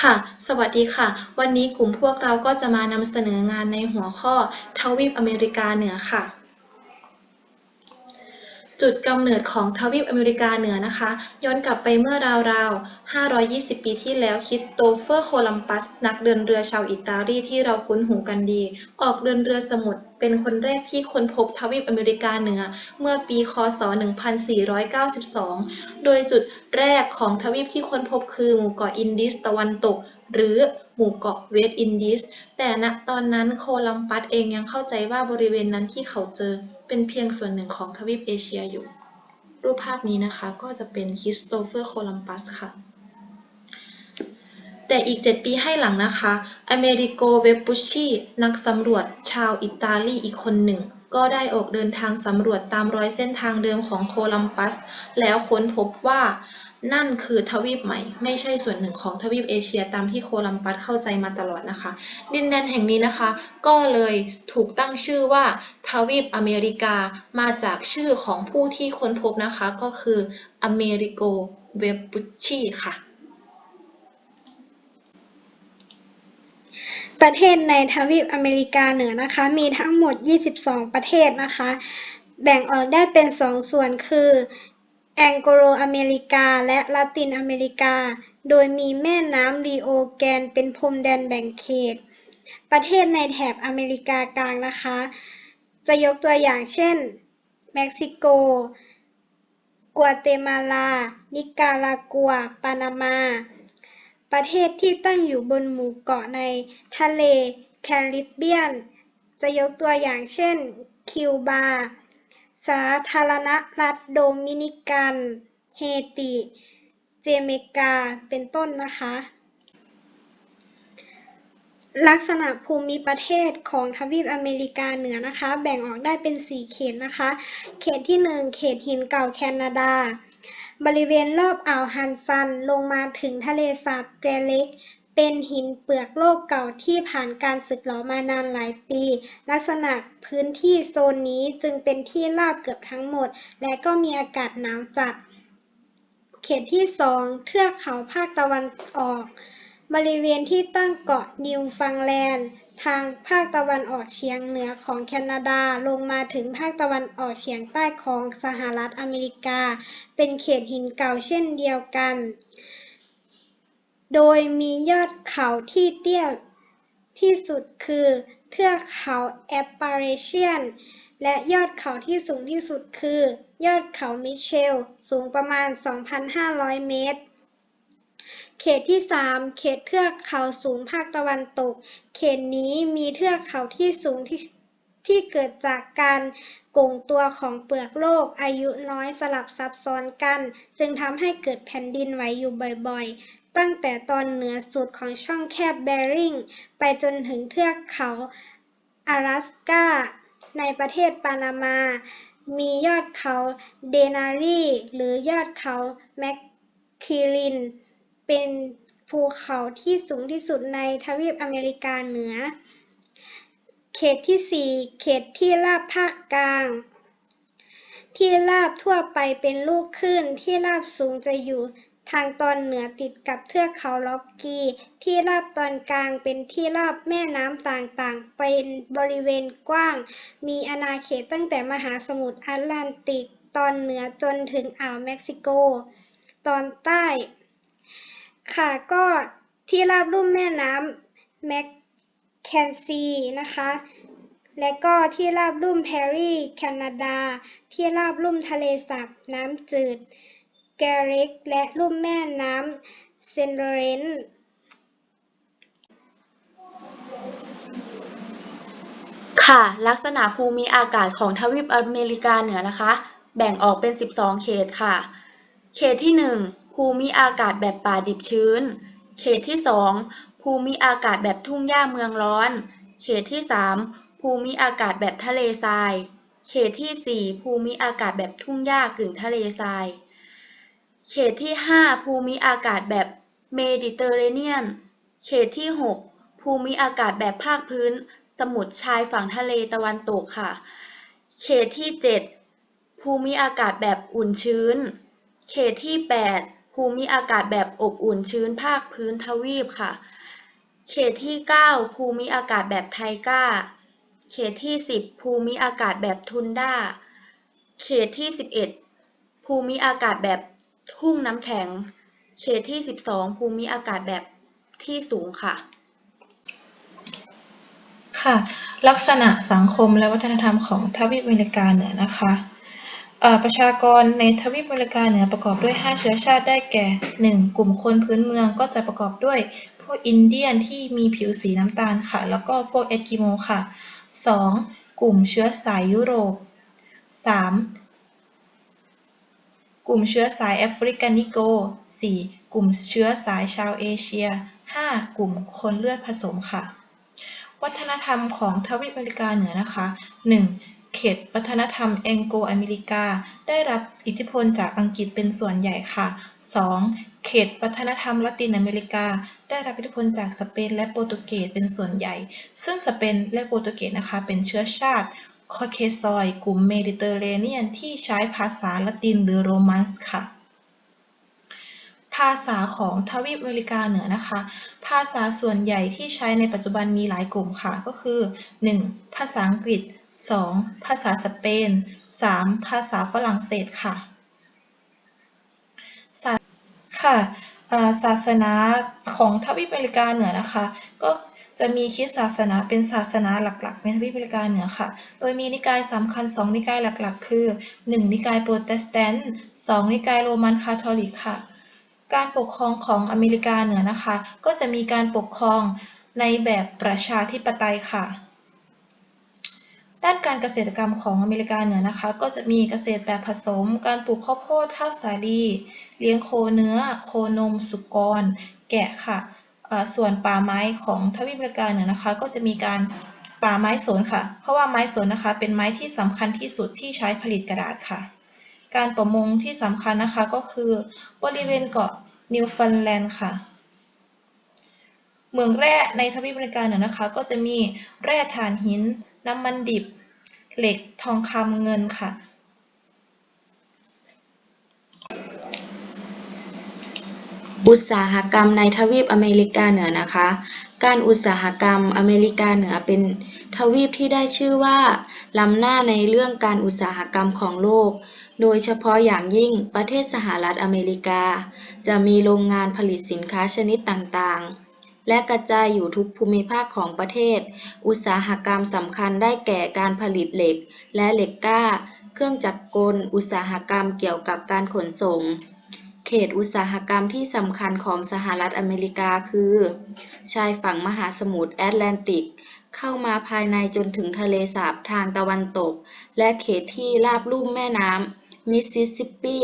ค่ะ สวัสดีค่ะ วันนี้กลุ่มพวกเราก็จะมานำเสนองานในหัวข้อทวีปอเมริกาเหนือค่ะ จุดกำเนิดของทวีปอเมริกาเหนือนะคะ ย้อนกลับไปเมื่อราวๆ 520 ปีที่แล้วคริสโตเฟอร์โคลัมบัส นักเดินเรือชาวอิตาลีที่เราคุ้นหูกันดี ออกเดินเรือสมุทรเป็นคนแรกที่ค้นพบทวีปอเมริกาเหนือ เมื่อปีค.ศ.1492 โดยจุดแรกของทวีปที่ค้นพบคือหมู่เกาะอินดิสตะวันตก หรือ หมู่เกาะเวสต์อินดิสแต่ณตอนนั้นโคลัมบัสเองยังเข้าใจว่าบริเวณนั้นที่เขาเจอเป็นเพียงส่วนหนึ่งของทวีปเอเชียอยู่ รูปภาพนี้นะคะก็จะเป็นคริสโตเฟอร์โคลัมบัสค่ะแต่อีก 7 ปีให้หลังนะคะ อเมริโก เวปปุชชี นักสำรวจชาวอิตาลีอีกคนหนึ่ง ก็ได้ออกเดินทางสำรวจตามรอยเส้นทางเดิมของโคลัมบัส แล้วค้นพบว่า นั่นคือทวีปใหม่ ไม่ใช่ส่วนหนึ่งของทวีปเอเชียตามที่โคลัมบัสเข้าใจมาตลอดนะคะ ดินแดนแห่งนี้นะคะ ก็เลยถูกตั้งชื่อว่าทวีปอเมริกามาจากชื่อของผู้ที่ค้นพบนะคะก็คืออเมริโกเวปุชชีค่ะ ประเทศในทวีปอเมริกาเหนือนะคะ มีทั้งหมด 22 ประเทศนะคะ แบ่งออกได้เป็น 2 ส่วนคือ แองโกลอเมริกาและละตินอเมริกา โดยมีแม่น้ำรีโอแกนเป็นพรมแดนแบ่งเขต ประเทศในแถบอเมริกากลางนะคะ จะยกตัวอย่างเช่น เม็กซิโก กัวเตมาลา นิการากัว ปานามา ประเทศที่ตั้งอยู่บนหมู่เกาะในทะเลแคริบเบียน จะยกตัวอย่างเช่น คิวบา สาธารณรัฐโดมินิกัน เฮติ เจเมกา เป็นต้นนะคะ ลักษณะภูมิประเทศของทวีปอเมริกาเหนือนะคะ แบ่งออกได้เป็น 4 เขตนะคะ เขตที่ 1 เขตหินเก่าแคนาดาบริเวณรอบอ่าวฮันซันลงมาถึงทะเลสาบแกรเล็ก เป็นหินเปลือกโลกเก่าที่ผ่านการสึกหรอมานานหลายปี ลักษณะพื้นที่โซนนี้จึงเป็นที่ราบเกือบทั้งหมด และก็มีอากาศหนาวจัด เขตที่ 2 เทือกเขาภาคตะวันออก บริเวณที่ตั้งเกาะนิวฟังแลนด์ทางภาคตะวันออกเฉียงเหนือของแคนาดาลงมาถึงภาคตะวันออกเฉียงใต้ของสหรัฐอเมริกา เป็นเขตหินเก่าเช่นเดียวกัน โดยมียอดเขาที่เตี้ยที่สุดคือเทือกเขาแอปปาเรเชียน และยอดเขาที่สูงที่สุดคือ ยอดเขามิเชล สูงประมาณ 2,500 เมตร เขตที่ 3 เขตเทือกเขาสูงภาคตะวันตก เขตนี้มีเทือกเขาที่สูงที่ที่เกิดจากการก่งตัวของเปลือกโลกอายุน้อยสลับซับซ้อนกัน จึงทำให้เกิดแผ่นดินไหวอยู่บ่อย ตั้งแต่ตอนเหนือสุดของช่องแคบแบริงไปจนถึงเทือกเขา阿拉สกาในประเทศปานามา มียอดเขาเดนารีหรือยอดเขาแมคคิริน เป็นภูเขาที่สูงที่สุดในทวีปอเมริกาเหนือ เขตที่ 4 เขตที่ราบภาคกลาง ที่ราบทั่วไปเป็นลูกคลื่นที่ราบสูงจะอยู่ ทางตอนเหนือติดกับเทือกเขาล็อกกี ที่ราบตอนกลางเป็นที่ราบแม่น้ำต่างๆ เป็นบริเวณกว้าง มีอาณาเขตตั้งแต่มหาสมุทรแอตแลนติกตอนเหนือจนถึงอ่าวเม็กซิโก ตอนใต้ ค่ะก็ที่ราบลุ่มแม่น้ำแมคเคนซีนะคะ และก็ที่ราบลุ่มแพรรี่แคนาดา ที่ราบลุ่มทะเลสาบน้ำจืด แกเร็กและลุ่มแม่น้ำเซนเรนซ์ค่ะ ลักษณะภูมิอากาศของทวีปอเมริกาเหนือนะคะ แบ่งออกเป็น 12 เขตค่ะ เขตที่ 1 ภูมิอากาศแบบป่าดิบชื้น เขตที่ 2 ภูมิอากาศแบบทุ่งหญ้าเมืองร้อน เขตที่ 3 ภูมิอากาศแบบทะเลทราย เขตที่ 4 ภูมิอากาศแบบทุ่งหญ้ากึ่งทะเลทราย เขตที่ 5 ภูมิอากาศแบบเมดิเตอร์เรเนียน เขตที่ 6 ภูมิอากาศแบบภาคพื้น สมุทรชายฝั่งทะเลตะวันตกค่ะ เขตที่ 7 ภูมิอากาศแบบอุ่นชื้น เขตที่ 8 ภูภูมิอากาศแบบอบอุ่นชื้นภาคพื้นทวีปค่ะ เขตที่ 9 ภูมิอากาศแบบไทก้า เขตที่ 10 ภูมิอากาศแบบทุนด้า เขตที่ 11 ภูมิอากาศแบบ ทุ่งน้ำแข็ง เขตที่ 12 ภูมิอากาศแบบที่สูงค่ะ ค่ะ ลักษณะสังคมและวัฒนธรรมของทวีปอเมริกาเหนือนะคะประชากรในทวีปอเมริกาเหนือประกอบด้วย 5 เชื้อชาติได้แก่ 1. กลุ่มคนพื้นเมืองก็จะประกอบด้วยพวกอินเดียนที่มีผิวสีน้ำตาลค่ะ แล้วก็พวกเอสกิโมค่ะ 2. กลุ่มเชื้อสายยุโรป 3. กลุ่มเชื้อสายแอฟริกานิโก 4. กลุ่มเชื้อสายชาวเอเชีย 5. กลุ่มคนเลือดผสมค่ะ วัฒนธรรมของทวีปอเมริกาเหนือนะคะ 1. เขตวัฒนธรรมแองโกอเมริกา ได้รับอิทธิพลจากอังกฤษเป็นส่วนใหญ่ค่ะ 2. เขตวัฒนธรรมละตินอเมริกา ได้รับอิทธิพลจากสเปนและโปรตุเกสเป็นส่วนใหญ่ ซึ่งสเปนและโปรตุเกสนะคะเป็นเชื้อชาติ คอเคซอย กลุ่มเมดิเตอร์เรเนียนที่ใช้ภาษาละตินหรือโรมันส์ค่ะ ภาษาของทวีปอเมริกาเหนือนะคะ ภาษาส่วนใหญ่ที่ใช้ในปัจจุบันมีหลายกลุ่มค่ะ ก็คือ 1. ภาษาอังกฤษ 2. ภาษาสเปน 3. ภาษาฝรั่งเศสค่ะค่ะ ศาสนาของทวีปอเมริกาเหนือนะคะ ก็จะมีคริสต์ศาสนาเป็นศาสนาหลักๆในทวีปอเมริกาเหนือค่ะ โดยมีนิกายสำคัญ 2 นิกายหลักๆ คือ 1. นิกายโปรเตสแตนต์ 2. นิกายโรมันคาทอลิกค่ะ การปกครองของอเมริกาเหนือนะคะ ก็จะมีการปกครองในแบบประชาธิปไตยค่ะ ด้านการเกษตรกรรมของอเมริกาเหนือนะคะ ก็จะมีเกษตรแบบผสม การปลูกข้าวโพดข้าวสาลี เลี้ยงโคเนื้อ โคนม สุกร แกะค่ะ ส่วนป่าไม้ของทวีปอเมริกาเหนือนะคะ ก็จะมีการป่าไม้สนค่ะ เพราะว่าไม้สนนะคะ เป็นไม้ที่สำคัญที่สุดที่ใช้ผลิตกระดาษค่ะ การประมงที่สำคัญนะคะก็คือบริเวณเกาะนิวฟันแลนด์ค่ะเมืองแร่ในทวีปอเมริกาเหนือนะคะ ก็จะมีแร่ถ่านหิน น้ำมันดิบ เหล็ก ทองคำเงินค่ะ อุตสาหกรรมในทวีปอเมริกาเหนือนะคะ การอุตสาหกรรมอเมริกาเหนือเป็นทวีปที่ได้ชื่อว่าล้ำหน้าในเรื่องการอุตสาหกรรมของโลก โดยเฉพาะอย่างยิ่งประเทศสหรัฐอเมริกา จะมีโรงงานผลิตสินค้าชนิดต่างๆ และกระจายอยู่ทุกภูมิภาคของประเทศ อุตสาหกรรมสำคัญได้แก่การผลิตเหล็กและเหล็กกล้า เครื่องจักรกล อุตสาหกรรมเกี่ยวกับการขนส่ง เขตอุตสาหกรรมที่สำคัญของสหรัฐอเมริกาคือ ชายฝั่งมหาสมุทรแอตแลนติก เข้ามาภายในจนถึงทะเลสาบทางตะวันตก และเขตที่ราบลุ่มแม่น้ำมิสซิสซิปปี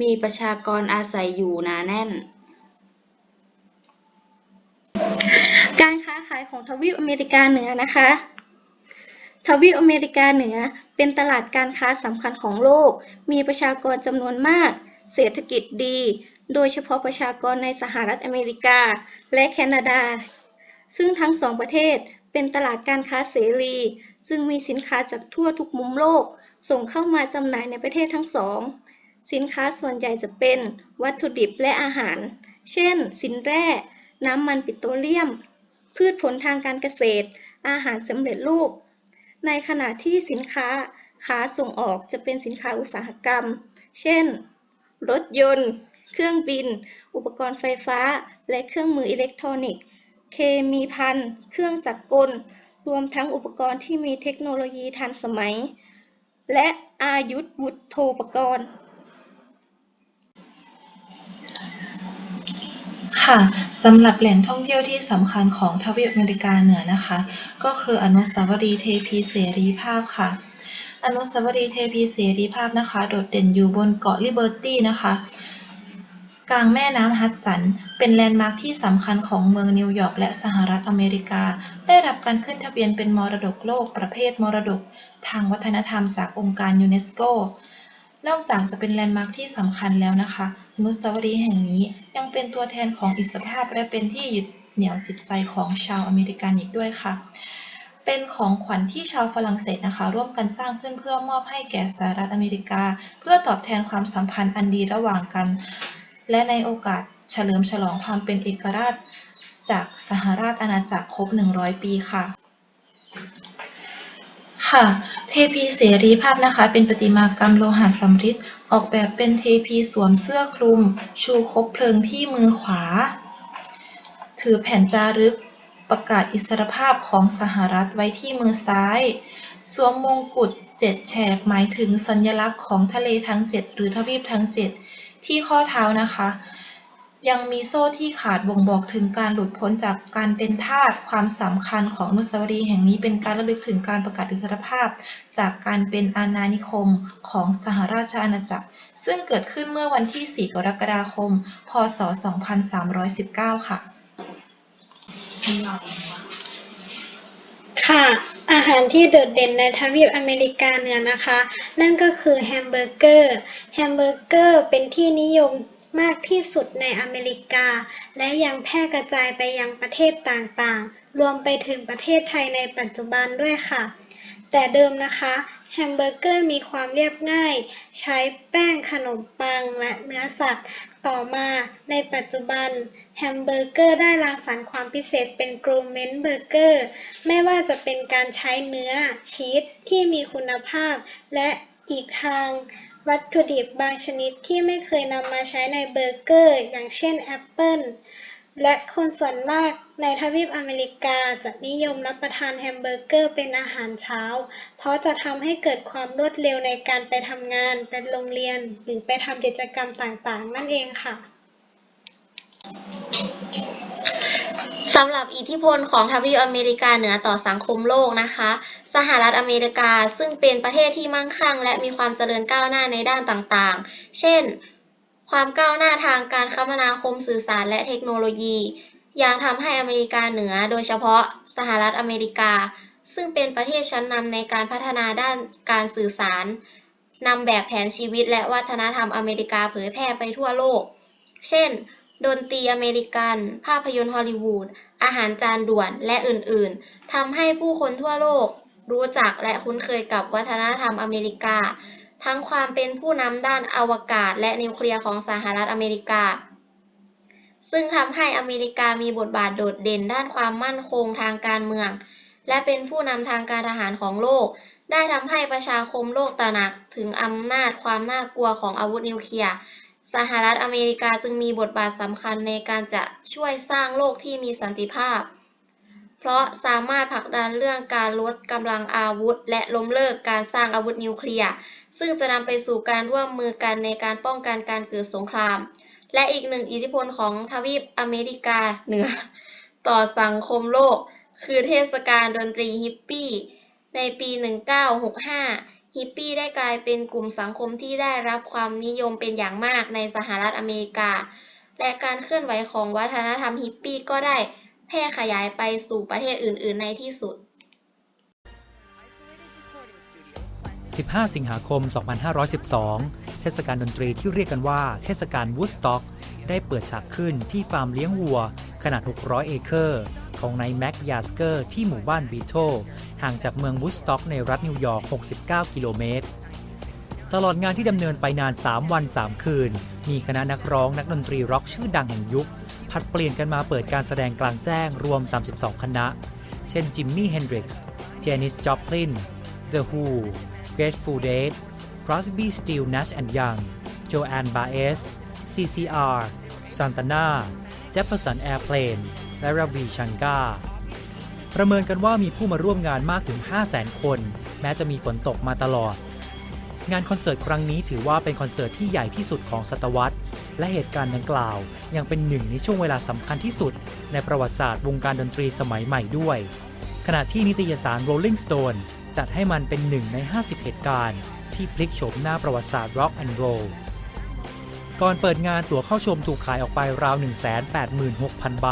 มีประชากรอาศัยอยู่หนาแน่น การค้าขายของทวีปอเมริกาเหนือนะคะ ทวีปอเมริกาเหนือเป็นตลาดการค้าสำคัญของโลก มีประชากรจำนวนมาก เศรษฐกิจดี โดยเฉพาะประชากรในสหรัฐอเมริกาและแคนาดา ซึ่งทั้งสองประเทศเป็นตลาดการค้าเสรี ซึ่งมีสินค้าจากทั่วทุกมุมโลก ส่งเข้ามาจำหน่ายในประเทศทั้งสอง สินค้าส่วนใหญ่จะเป็นวัตถุดิบและอาหาร เช่น สินแร่ น้ำมันปิโตรเลียม พืชผลทางการเกษตร อาหารสำเร็จรูป ในขณะที่สินค้าขาส่งออกจะเป็นสินค้าอุตสาหกรรม เช่น รถยนต์ เครื่องบิน อุปกรณ์ไฟฟ้า และเครื่องมืออิเล็กทรอนิกส์ เคมีภัณฑ์เครื่องจักรกล รวมทั้งอุปกรณ์ที่มีเทคโนโลยีทันสมัย และอายุวุฒโธปกรณ์ ค่ะสำหรับแหล่งท่องเที่ยวที่สำคัญของทวีปอเมริกาเหนือนะคะ ก็คืออนุสาวรีย์เทพีเสรีภาพค่ะ อนุสาวรีย์เทพีเสรีภาพนะคะ โดดเด่นอยู่บนเกาะลิเบอร์ตี้นะคะ กลางแม่น้ำฮัดสัน เป็นแลนด์มาร์คที่สำคัญของเมืองนิวยอร์กและสหรัฐอเมริกา ได้รับการขึ้นทะเบียนเป็นมรดกโลกประเภทมรดก ทางวัฒนธรรมจากองค์การยูเนสโก นอกจากจะเป็นแลนด์มาร์คที่สำคัญแล้วนะคะอนุสาวรีย์แห่งนี้ยังเป็นตัวแทนของอิสรภาพและเป็นที่ยึดเหนี่ยวจิตใจของชาวอเมริกันอีกด้วยค่ะ เป็นของขวัญที่ชาวฝรั่งเศสนะคะ ร่วมกันสร้างขึ้นเพื่อมอบให้แก่สหรัฐอเมริกา เพื่อตอบแทนความสัมพันธ์อันดีระหว่างกัน และในโอกาสเฉลิมฉลองความเป็นเอกราช จากสหราชอาณาจักรครบ 100 ปีค่ะ ค่ะ เทพีเสรีภาพนะคะ เป็นประติมากรรมโลหะสำริดออกแบบเป็นเทพีสวมเสื้อคลุม ชูคบเพลิงที่มือขวา ถือแผ่นจารึกประกาศอิสรภาพของสหรัฐไว้ที่มือซ้าย สวมมงกุฎเจ็ดแฉกหมายถึงสัญลักษณ์ของทะเลทั้งเจ็ดหรือทวีปทั้งเจ็ดที่ข้อเท้านะคะ ยังมีโซ่ที่ขาดบ่งบอกถึงการหลุดพ้นจากการเป็นทาส ความสำคัญของอนุสาวรีย์แห่งนี้เป็นการระลึกถึงการประกาศอิสรภาพ จากการเป็นอาณานิคมของสหราชอาณาจักร ซึ่งเกิดขึ้นเมื่อวันที่ 4 กรกฎาคม พ.ศ.2319 ค่ะ ค่ะ อาหารที่โดดเด่นในทวีปอเมริกาเหนือนะคะ นั่นก็คือแฮมเบอร์เกอร์ แฮมเบอร์เกอร์เป็นที่นิยม มากที่สุดในอเมริกา และยังแพร่กระจายไปยังประเทศต่างๆ รวมไปถึงประเทศไทยในปัจจุบันด้วยค่ะ แต่เดิมนะคะแฮมเบอร์เกอร์มีความเรียบง่าย ใช้แป้งขนมปังและเนื้อสัตว์ ต่อมาในปัจจุบันแฮมเบอร์เกอร์ได้รังสรรค์ความพิเศษเป็นกรูเมนเบอร์เกอร์ไม่ว่าจะเป็นการใช้เนื้อชีสที่มีคุณภาพ และอีกทาง วัตถุดิบบางชนิดที่ไม่เคยนำมาใช้ในเบอร์เกอร์ อย่างเช่นแอปเปิลและคนส่วนมากในทวีปอเมริกาจะนิยมรับประทานแฮมเบอร์เกอร์เป็นอาหารเช้า เพราะจะทำให้เกิดความรวดเร็วในการไปทำงาน ไปโรงเรียน หรือไปทำกิจกรรมต่างๆ นั่นเองค่ะ สำหรับอิทธิพลของทวีปอเมริกาเหนือต่อสังคมโลกนะคะ สหรัฐอเมริกาซึ่งเป็นประเทศที่มั่งคั่ง และมีความเจริญก้าวหน้าในด้านต่างๆ เช่น ความก้าวหน้าทางการคมนาคมสื่อสารและเทคโนโลยี ยังทำให้อเมริกาเหนือโดยเฉพาะสหรัฐอเมริกา ซึ่งเป็นประเทศชั้นนำในการพัฒนาด้านการสื่อสารนำแบบแผนชีวิตและวัฒนธรรมอเมริกาเผยแพร่ไปทั่วโลก เช่น ดนตรีอเมริกัน ภาพยนตร์ฮอลลีวูด อาหารจานด่วน และอื่นๆ ทำให้ผู้คนทั่วโลก รู้จักและคุ้นเคยกับวัฒนธรรมอเมริกา ทั้งความเป็นผู้นำด้านอวกาศ และนิวเคลียร์ของสหรัฐอเมริกา ซึ่งทำให้อเมริกามีบทบาทโดดเด่นด้านความมั่นคงทางการเมือง และเป็นผู้นำทางการทหารของโลก ได้ทำให้ประชาคมโลกตระหนักถึงอำนาจความน่ากลัวของอาวุธนิวเคลียร์ สหรัฐอเมริกาจึงมีบทบาทสำคัญในการจะช่วยสร้างโลกที่มีสันติภาพ เพราะสามารถผลักดันเรื่องการลดกำลังอาวุธ และล้มเลิกการสร้างอาวุธนิวเคลียร์ ซึ่งจะนำไปสู่การร่วมมือกันในการป้องกันการเกิดสงคราม และอีกหนึ่งอิทธิพลของทวีปอเมริกาเหนือ ต่อสังคมโลก คือเทศกาลดนตรีฮิปปี้ในปี 1965 ฮิปปี้ได้กลายเป็นกลุ่มสังคมที่ได้รับความนิยมเป็นอย่างมากในสหรัฐอเมริกา และการเคลื่อนไหวของวัฒนธรรมฮิปปี้ก็ได้แพร่ขยายไปสู่ประเทศอื่น ๆ ในที่สุด 15 สิงหาคม 2512 เทศกาลดนตรีที่เรียกกันว่า เทศกาลวูดสต็อก ได้เปิดฉากขึ้นที่ฟาร์มเลี้ยงวัว ขนาด 600 เอเคอร์ ของนายแม็กยาสเกอร์ที่หมู่บ้านบีโตห่างจากเมืองวูสต็อกในรัฐนิวยอร์ก 69 กิโลเมตร ตลอดงานที่ดำเนินไปนาน 3 วัน 3 คืน มีคณะนักร้องนักดนตรีร็อกชื่อดังแห่งยุค ผัดเปลี่ยนกันมาเปิดการแสดงกลางแจ้งรวม 32 คณะ เช่นจิมมี่เฮนดริกส์เจนิสจ็อปลิน The Who Grateful Dead Crosby Stills Nash and Young Joanne Baez CCR Santana Jefferson Airplane และ Ravi Shankar ประเมินกันว่ามีผู้มาร่วมงานมากถึง 500,000 คน แม้จะมีฝนตกมาตลอด งานคอนเสิร์ตครั้งนี้ถือว่าเป็นคอนเสิร์ตที่ใหญ่ที่สุดของศตวรรษ และเหตุการณ์ดังกล่าว ยังเป็นหนึ่งในช่วงเวลาสำคัญที่สุด ในประวัติศาสตร์วงการดนตรีสมัยใหม่ด้วย ขณะที่นิตยสาร Rolling Stone จัดให้มันเป็นหนึ่งใน 50 เหตุการณ์ ที่พลิกโฉมหน้าประวัติศาสตร์ Rock and Roll ก่อนเปิดงานตั๋วเข้าชมถูกขายออกไปราว 186,000 ใบ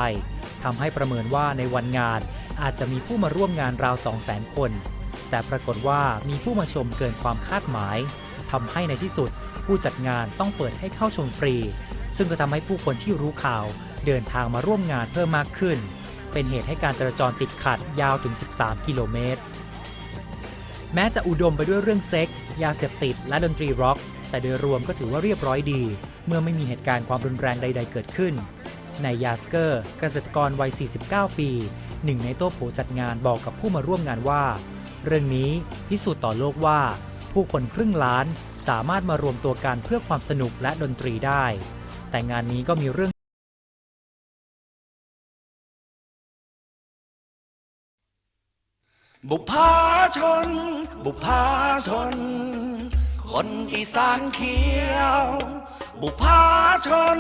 ทำให้ประเมินว่าในวันงานอาจจะมีผู้มาร่วมงานราว200,000 คน แต่ปรากฏว่ามีผู้มาชมเกินความคาดหมายทำให้ในที่สุดผู้จัดงานต้องเปิดให้เข้าชมฟรี ซึ่งก็ทำให้ผู้คนที่รู้ข่าวเดินทางมาร่วมงานเพิ่มมากขึ้น เป็นเหตุให้การจราจรติดขัดยาวถึง 13 กิโลเมตร แม้จะอุดมไปด้วยเรื่องเซ็ก ยาเสพติด และดนตรีร็อก แต่โดยรวมก็ถือว่าเรียบร้อยดี เมื่อไม่มีเหตุการณ์ความรุนแรงใด ๆ เกิดขึ้น นายยาสเกอร์เกษตรกรวัย 49 ปี หนึ่งในโต๊ะโผจัดงานบอกกับผู้มาร่วมงานว่า เรื่องนี้พิสูจน์ต่อโลกว่า ผู้คนครึ่งล้านสามารถมารวมตัวกันเพื่อความสนุกและดนตรีได้ แต่งานนี้ก็มีเรื่องบุพาชน บุพาชน คนอีสานเขียว บุพาชน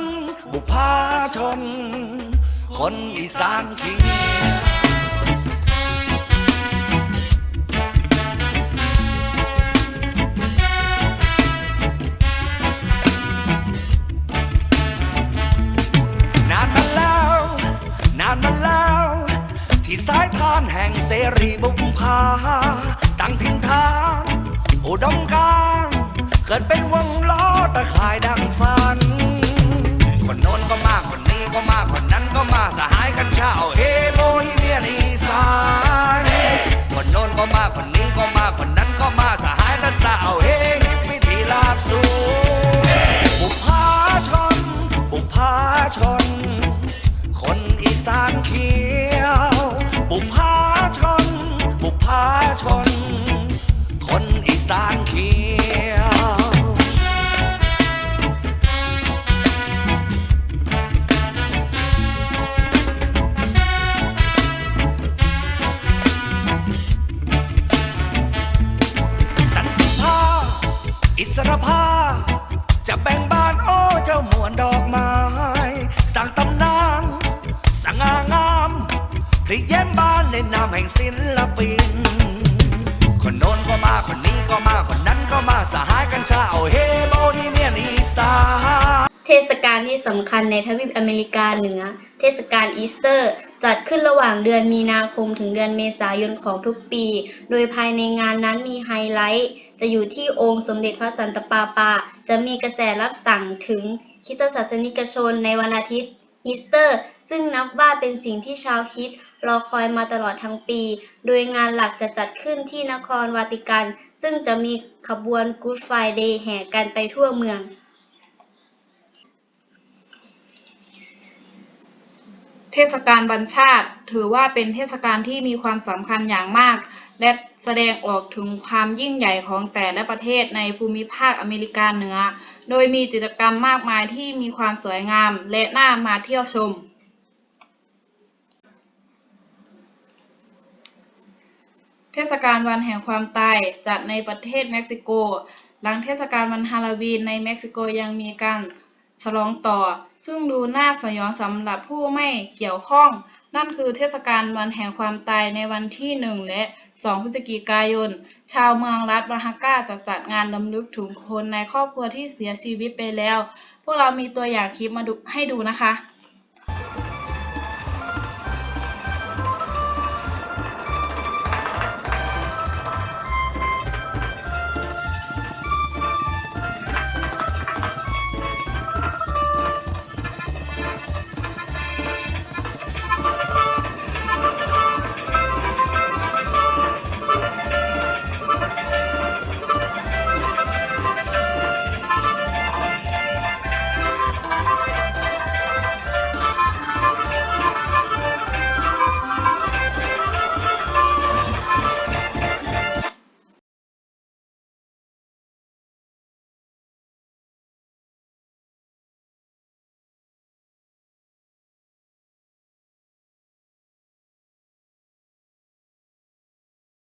บุพาชน คนอีสานเขียวนานมาแล้วนานมาแล้วที่สายทานแห่งเสรีบุพพาตั้งถิ่นฐานอุดมการ เกิดเป็นวงล้อตะข่ายดังฝัน คนโน้นก็มาคนนี้ก็มาคนนั้นก็มาสหายกันเช่าเฮโบฮีเมียนอีสานคนโน้นก็มาคนนี้ก็มาคนนั้นก็มาสหายกันเศร้าเฮฮิปวิธีลาบสูบุพาชน บุพาชน คนอีสานเขียว บุพาชน บุพาชน คนอีสานเขียวามแห่งศิลปิน คนโน้นก็มาคนนี้ก็มาคนนั้นก็มาสหายกันชาวเฮโบฮีเมียนอีสานเทศกาลที่สำคัญในทวีปอเมริกาเหนือ เทศกาลอีสเตอร์ จัดขึ้นระหว่างเดือนมีนาคมถึงเดือนเมษายนของทุกปี โดยภายในงานนั้นมีไฮไลท์ จะอยู่ที่องค์สมเด็จพระสันตะปาปา จะมีกระแสรับสั่งถึงคริสตศาสนิกชนในวันอาทิตย์อีสเตอร์ ซึ่งนับว่าเป็นสิ่งที่ชาวคิด รอคอยมาตลอดทั้งปี โดยงานหลักจะจัดขึ้นที่นครวาติกัน ซึ่งจะมีขบวนกู๊ดไฟเดย์แห่กันไปทั่วเมือง เทศกาลวันชาติ ถือว่าเป็นเทศกาลที่มีความสำคัญอย่างมาก และแสดงออกถึงความยิ่งใหญ่ของแต่ละประเทศในภูมิภาคอเมริกาเหนือ โดยมีกิจกรรมมากมายที่มีความสวยงามและน่ามาเที่ยวชม เทศกาลวันแห่งความตายจัดในประเทศเม็กซิโก หลังเทศกาลวันฮาโลวีนในเม็กซิโกยังมีการฉลองต่อ ซึ่งดูน่าสยองสำหรับผู้ไม่เกี่ยวข้อง นั่นคือเทศกาลวันแห่งความตายในวันที่ 1 และ 2 พฤศจิกายน ชาวเมืองรัฐวาฮาก้าจะจัดงานรำลึกถึงคนในครอบครัวที่เสียชีวิตไปแล้ว พวกเรามีตัวอย่างคลิปมาดูให้ดูนะคะ